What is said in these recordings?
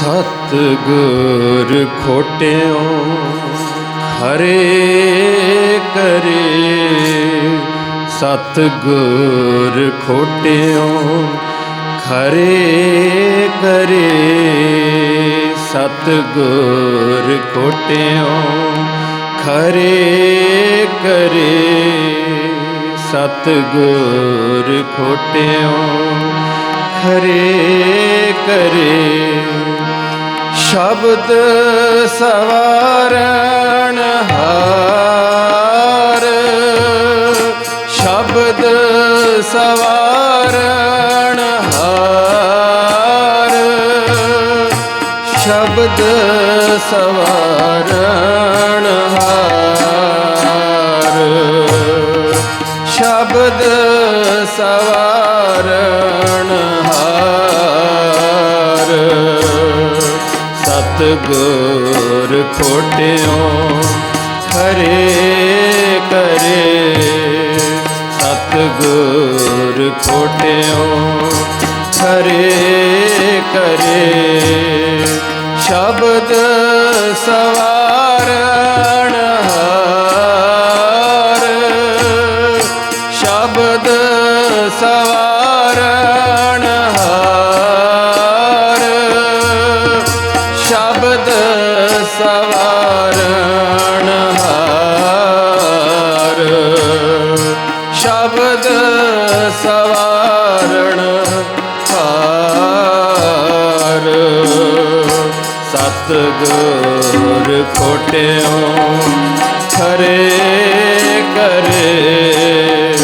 ਸਤ ਗੁਰ ਖੋਟਿਓ, ਖਰੇ ਕਰੇ। ਸਤ ਗੁਰ ਖੋਟਿਓ, ਖਰੇ ਕਰੇ। ਸਤ ਗੁਰ ਖੋਟਿਓ, ਖਰੇ ਕਰੇ। ਸਤ ਗੁਰ ਖੋਟਿਓ, ਖਰੇ ਕਰੇ। ਸ਼ਬਦ ਸਵਾਰਣ ਹਾਰ। ਸ਼ਬਦ ਸਵਾਰਣ ਹਾਰ। ਸ਼ਬਦ ਸਵਾਰਣ ਹਾਰ। ਸ਼ਬਦ ਸਵਾਰਣ ਗੁਰ ਖੋਟਿਓ ਖਰੇ ਕਰੇ ਸਤ ਗੁਰ ਖੋਟਿਓ ਖਰੇ ਕਰੇ ਸ਼ਬਦ ਸਵਾ ਸਤ ਗੁਰ ਖੋਟਿਓ ਖਰੇ ਕਰੇ।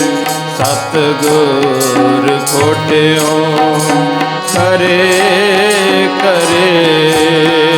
ਸਤਗੁਰ ਖੋਟਿਓ ਖਰੇ ਕਰੇ।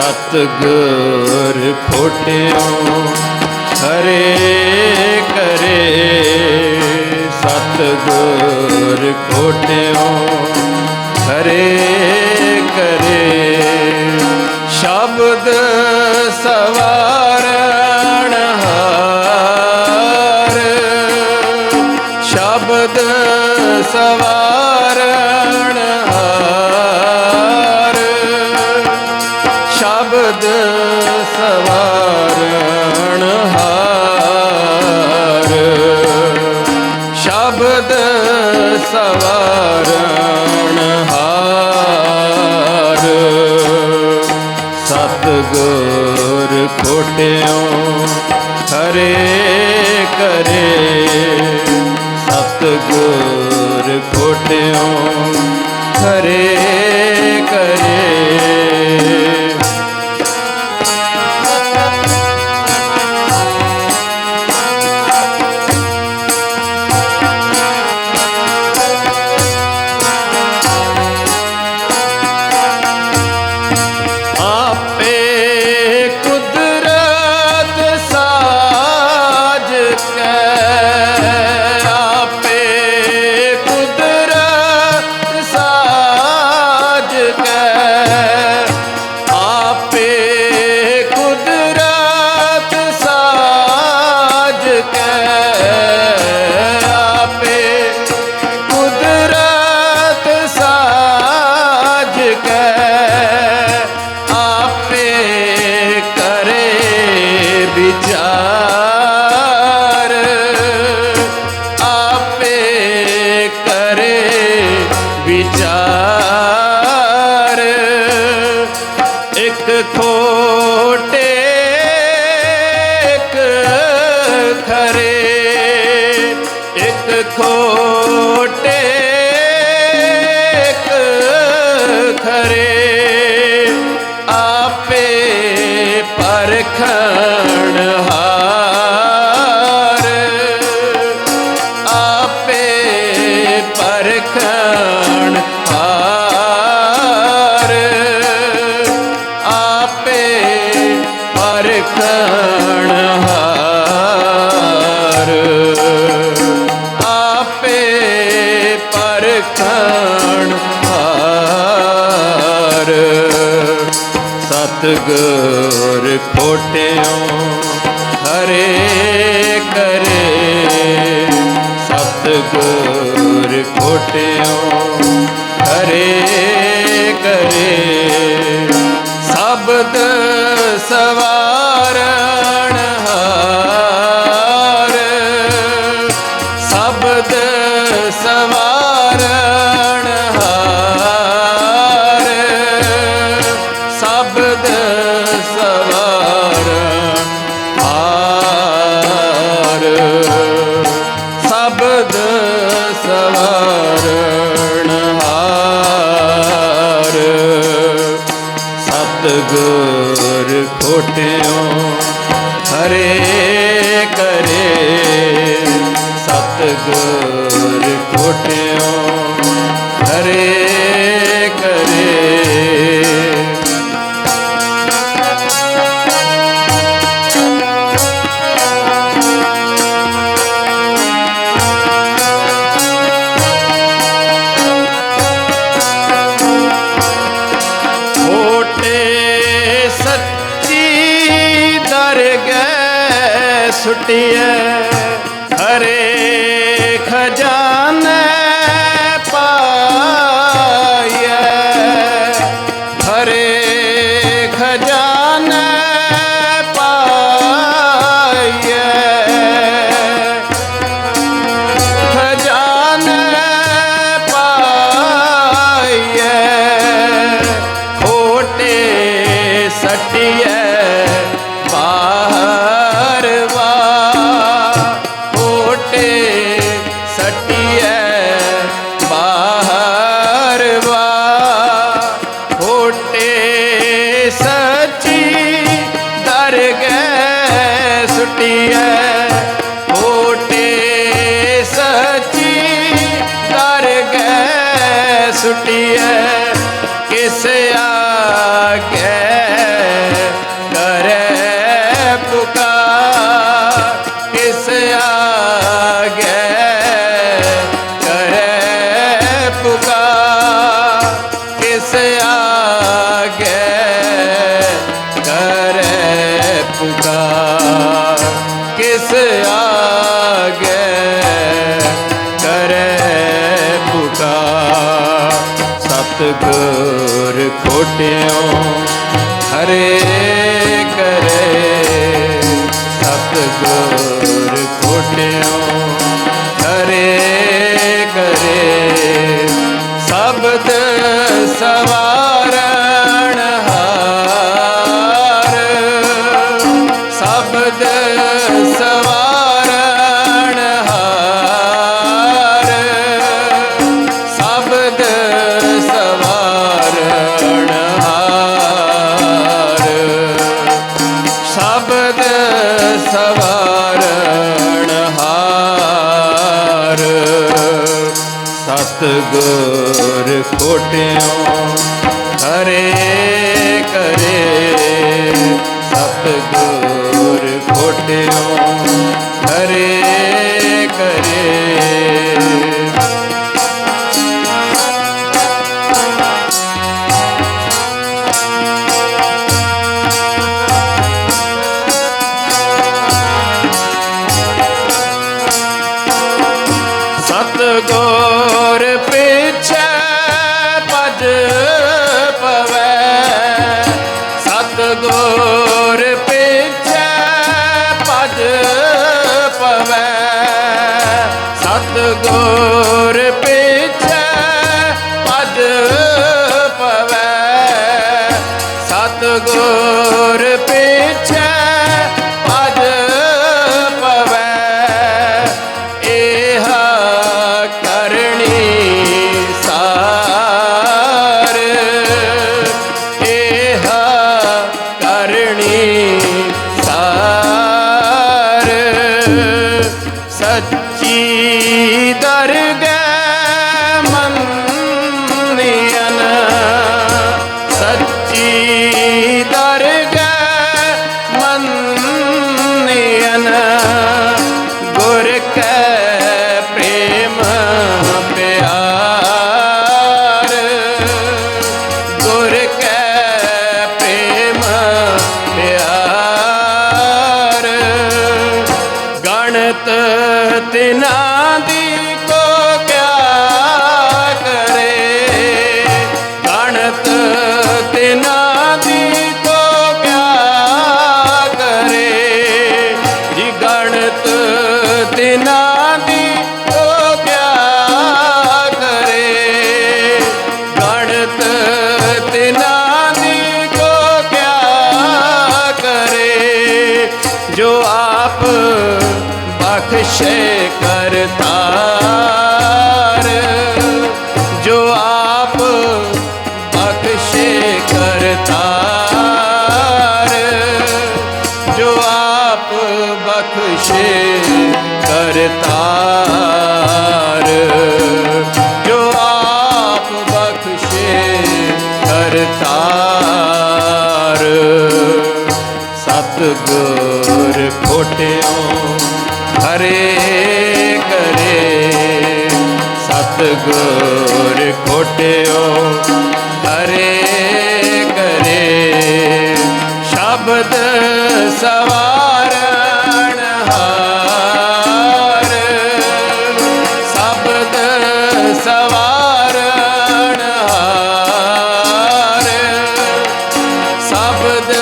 ਸਤ ਗੁਰ ਖੋਟਿਓ ਹਰੇ ਕਰੇ। ਸਤ ਗੁਰ ਖੋਟਿਓ ਹਰੇ ਕਰੇ। ਸ਼ਬਦ ਸਵਾ ਖੋਟਿਓ ਹਰੇ ਕਰੇ ਸਤ ਗੁਰ ਖੋਟਿਓ ਹਰੇ ਖੋਟੇ ਖਰੇ ਆਪੇ ਪਰਖਣ ਹਾਰ। ਆਪੇ ਪਰਖਣ ਹਾਰ। ਆਪੇ ਪਰਖਣ ਸਤਗੁਰ ਖੋਟਿਓ ਹਰੇ ਕਰੇ। ਸਤਗੁਰ ਖੋਟਿਓ ਹਰੇ ਕਰੇ। ਸ਼ਬਦ ਸਵਾ ਸ਼ਬਦ ਸਵਾਰਣ ਹਾਰ। ਸਤਗੁਰ ਖੋਟਿਓ ਹਰੇ ਕਰੇ। ਸਤਗੁਰ Yeah. கட்டி ਸਤਗੁਰ ਹਰੇ ਕਰੇ ਸਤਗੁਰ। ਗੁਰ ਖੋਟਿਓ ਹਰੇ ਕਰੇ ਸਤਗੁਰ ਖੋਟਿਓ ਹਰੇ ਕਰੇ go. ਜੋ ਆਪ ਬਖਸ਼ੇ ਕਰਤਾਰ, ਜੋ ਆਪ ਬਖਸ਼ੇ ਕਰਤਾਰ, ਜੋ ਆਪ ਬਖਸ਼ੇ ਕਰਤਾਰ। ਸਤਗੁਰ ਖੋਟਿਓ ਹਰੇ ਸਤਗੁਰ ਕੋਟਿਓ ਹਰੇ ਕਰੇ ਸ਼ਬਦ ਸਵਾਰਣ ਹਾਰ ਸ਼ਬਦ ਸਵਾਰਣ ਹਾਰ ਸ਼ਬਦ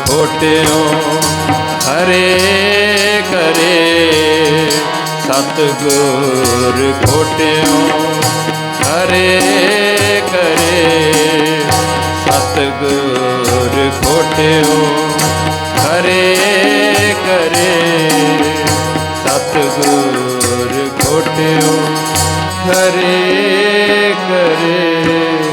ਸਤਗੁਰ ਖੋਟਿਓ ਹਰੇ ਕਰੇ, ਸਤਗੁਰ ਖੋਟਿਓ ਹਰੇ ਕਰੇ, ਸਤਗੁਰ ਖੋਟਿਓ ਹਰੇ ਕਰੇ, ਸਤਗੁਰ ਖੋਟਿਓ ਹਰੇ ਕਰੇ।